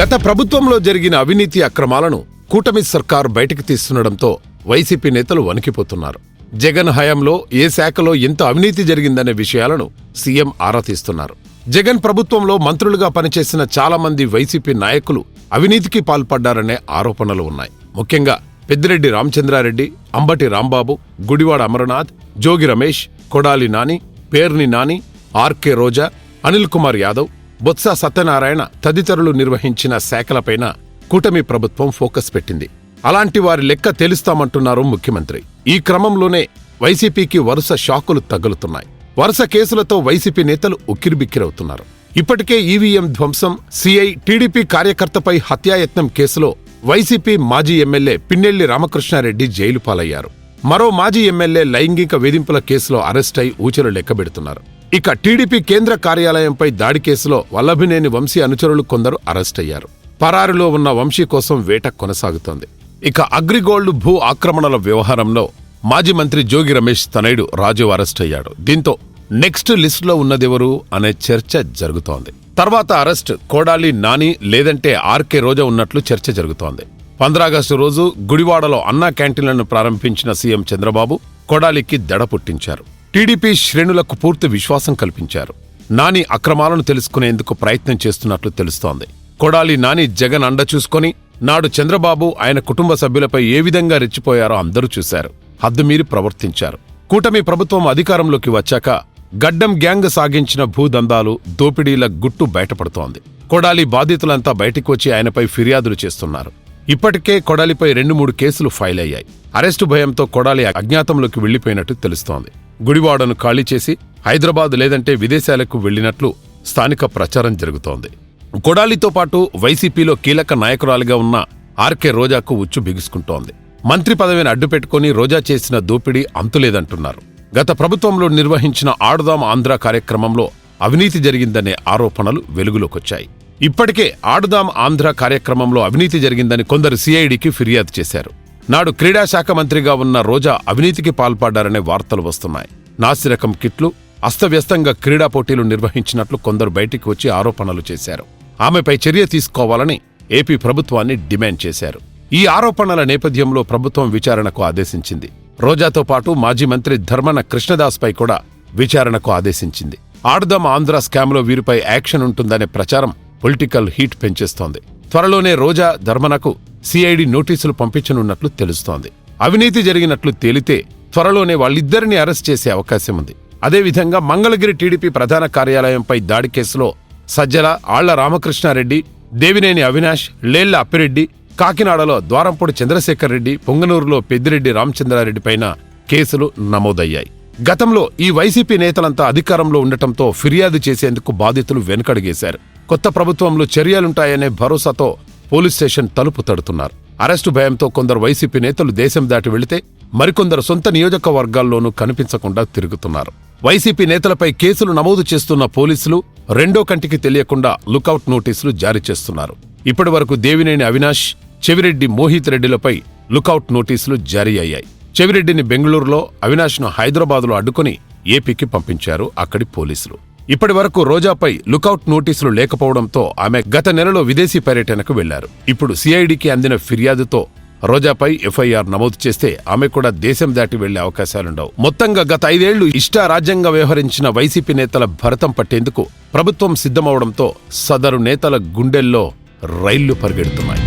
గత ప్రభుత్వంలో జరిగిన అవినీతి అక్రమాలను కూటమి సర్కార్ బయటకు తీస్తుండటంతో వైసీపీ నేతలు వణికిపోతున్నారు. జగన్ హయాంలో ఏ శాఖలో ఎంత అవినీతి జరిగిందనే విషయాలను సీఎం ఆరా తీస్తున్నారు. జగన్ ప్రభుత్వంలో మంత్రులుగా పనిచేసిన చాలామంది వైసీపీ నాయకులు అవినీతికి పాల్పడ్డారనే ఆరోపణలు ఉన్నాయి. ముఖ్యంగా పెద్దిరెడ్డి రామచంద్రారెడ్డి అంబటి రాంబాబు గుడివాడ అమరనాథ్ జోగి రమేష్ కొడాలి నాని పేర్ని నాని ఆర్కే రోజా అనిల్ కుమార్ యాదవ్ బొత్స సత్యనారాయణ తదితరులు నిర్వహించిన శాఖలపైన కూటమి ప్రభుత్వం ఫోకస్ పెట్టింది. అలాంటి వారి లెక్క తెలుస్తామంటున్నారు ముఖ్యమంత్రి. ఈ క్రమంలోనే వైసీపీకి వరుస షాకులు తగులుతున్నాయి. వరుస కేసులతో వైసీపీ నేతలు ఉక్కిరిబిక్కిరవుతున్నారు. ఇప్పటికే ఈవీఎం ధ్వంసం సిఐ టీడీపీ కార్యకర్తపై హత్యాయత్నం కేసులో వైసీపీ మాజీ ఎమ్మెల్యే పిన్నెల్లి రామకృష్ణారెడ్డి జైలు పాలయ్యారు మరో మాజీ ఎమ్మెల్యే లైంగిక వేధింపుల కేసులో అరెస్టై ఊచలు లెక్కబెడుతున్నారు. ఇక టీడీపీ కేంద్ర కార్యాలయంపై దాడి కేసులో వల్లభినేని వంశీ అనుచరులు కొందరు అరెస్టయ్యారు పరారిలో ఉన్న వంశీ కోసం వేట కొనసాగుతోంది. ఇక అగ్రిగోల్డ్ భూ ఆక్రమణల వ్యవహారంలో మాజీ మంత్రి జోగి రమేష్ తనయుడు రాజు అరెస్ట్ అయ్యాడు. దీంతో నెక్స్ట్ లిస్టులో ఉన్నదెవరు అనే చర్చ జరుగుతోంది. తర్వాత అరెస్ట్ కోడాలి నాని లేదంటే ఆర్కే రోజా ఉన్నట్లు చర్చ జరుగుతోంది. పంద్రాగస్టు రోజు గుడివాడలో అన్నా క్యాంటీన్లను ప్రారంభించిన సీఎం చంద్రబాబు కొడాలికి దడ పుట్టించారు. టీడీపీ శ్రేణులకు పూర్తి విశ్వాసం కల్పించారు. నాని అక్రమాలను తెలుసుకునేందుకు ప్రయత్నం చేస్తున్నట్లు తెలుస్తోంది. కొడాలి నాని జగన్ అండ చూసుకొని నాడు చంద్రబాబు ఆయన కుటుంబ సభ్యులపై ఏ విధంగా రెచ్చిపోయారో అందరూ చూశారు. హద్దుమీరి ప్రవర్తించారు. కూటమి ప్రభుత్వం అధికారంలోకి వచ్చాక గడ్డం గ్యాంగ్ సాగించిన భూదందాలు దోపిడీల గుట్టు బయటపడుతోంది. కొడాలి బాధితులంతా బయటికి వచ్చి ఆయనపై ఫిర్యాదులు చేస్తున్నారు. ఇప్పటికే కొడాలిపై రెండు మూడు కేసులు ఫైల్ అయ్యాయి అరెస్టు భయంతో కొడాలి అజ్ఞాతంలోకి వెళ్ళిపోయినట్టు తెలుస్తోంది. గుడివాడను ఖాళీ చేసి హైదరాబాద్ లేదంటే విదేశాలకు వెళ్ళినట్లు స్థానిక ప్రచారం జరుగుతోంది. కొడాలితో పాటు వైసీపీలో కీలక నాయకురాలిగా ఉన్న ఆర్కే రోజాకు ఉచ్చు బిగుసుకుంటోంది. మంత్రి పదవిని అడ్డుపెట్టుకుని రోజా చేసిన దోపిడీ అంతులేదంటున్నారు. గత ప్రభుత్వంలో నిర్వహించిన ఆడుదాం ఆంధ్ర కార్యక్రమంలో అవినీతి జరిగిందనే ఆరోపణలు వెలుగులోకొచ్చాయి. ఇప్పటికే ఆడుదాం ఆంధ్ర కార్యక్రమంలో అవినీతి జరిగిందని కొందరు సిఐడికి ఫిర్యాదు చేశారు. నాడు క్రీడాశాఖ మంత్రిగా ఉన్న రోజా అవినీతికి పాల్పడ్డారనే వార్తలు వస్తున్నాయి. నాసిరకం కిట్లు అస్తవ్యస్తంగా క్రీడా పోటీలు నిర్వహించినట్లు కొందరు బయటికి వచ్చి ఆరోపణలు చేశారు. ఆమెపై చర్య తీసుకోవాలని ఏపీ ప్రభుత్వాన్ని డిమాండ్ చేశారు. ఈ ఆరోపణల నేపథ్యంలో ప్రభుత్వం విచారణకు ఆదేశించింది. రోజాతో పాటు మాజీ మంత్రి ధర్మన కృష్ణదాస్పై కూడా విచారణకు ఆదేశించింది. ఆడదాం ఆంధ్ర స్కామ్లో వీరిపై యాక్షన్ ఉంటుందనే ప్రచారం పొలిటికల్ హీట్ పెంచేస్తోంది. త్వరలోనే రోజా ధర్మనకు సిఐడి నోటీసులు పంపించనున్నట్లు తెలుస్తోంది. అవినీతి జరిగినట్లు తేలితే త్వరలోనే వాళ్ళిద్దరిని అరెస్ట్ చేసే అవకాశం ఉంది. అదేవిధంగా మంగళగిరి టీడీపీ ప్రధాన కార్యాలయంపై దాడి కేసులో సజ్జల ఆళ్ళ రామకృష్ణారెడ్డి దేవినేని అవినాష్ లేళ్ళ అప్పిరెడ్డి కాకినాడలో ద్వారంపూడి చంద్రశేఖర్ రెడ్డి పొంగనూరులో పెద్దిరెడ్డి రామచంద్రారెడ్డిపైన కేసులు నమోదయ్యాయి. గతంలో ఈ వైసీపీ నేతలంతా అధికారంలో ఉండటంతో ఫిర్యాదు చేసేందుకు బాధితులు వెనుకడుగేశారు. కొత్త ప్రభుత్వంలో చర్యలుంటాయనే భరోసాతో పోలీస్ స్టేషన్ తలుపు తడుతున్నారు. అరెస్టు భయంతో కొందరు వైసీపీ నేతలు దేశం దాటి వెళితే మరికొందరు సొంత నియోజకవర్గాల్లోనూ కనిపించకుండా తిరుగుతున్నారు. వైసీపీ నేతలపై కేసులు నమోదు చేస్తున్న పోలీసులు రెండో కంటికి తెలియకుండా లుకౌట్ నోటీసులు జారీ చేస్తున్నారు. ఇప్పటి వరకు దేవినేని అవినాష్ చెవిరెడ్డి మోహిత్ రెడ్డిలపై లుకౌట్ నోటీసులు జారీ అయ్యాయి. చెవిరెడ్డిని బెంగళూరులో అవినాష్ను హైదరాబాదులో అడ్డుకుని ఏపీకి పంపించారు అక్కడి పోలీసులు. ఇప్పటి వరకు రోజాపై లుకౌట్ నోటీసులు లేకపోవడంతో ఆమె గత నెలలో విదేశీ పర్యటనకు వెళ్ళారు. ఇప్పుడు సిఐడికి అందిన ఫిర్యాదుతో రోజాపై ఎఫ్ఐఆర్ నమోదు చేస్తే ఆమె కూడా దేశం దాటి వెళ్ళే అవకాశాలుండవు. మొత్తంగా గత ఐదేళ్ళు ఇష్టారాజ్యంగా వ్యవహరించిన వైసీపీ నేతల భరతం పట్టేందుకు ప్రభుత్వం సిద్ధమవడంతో సదరు నేతల గుండెల్లో రైళ్ళు పరిగెడుతున్నాయి.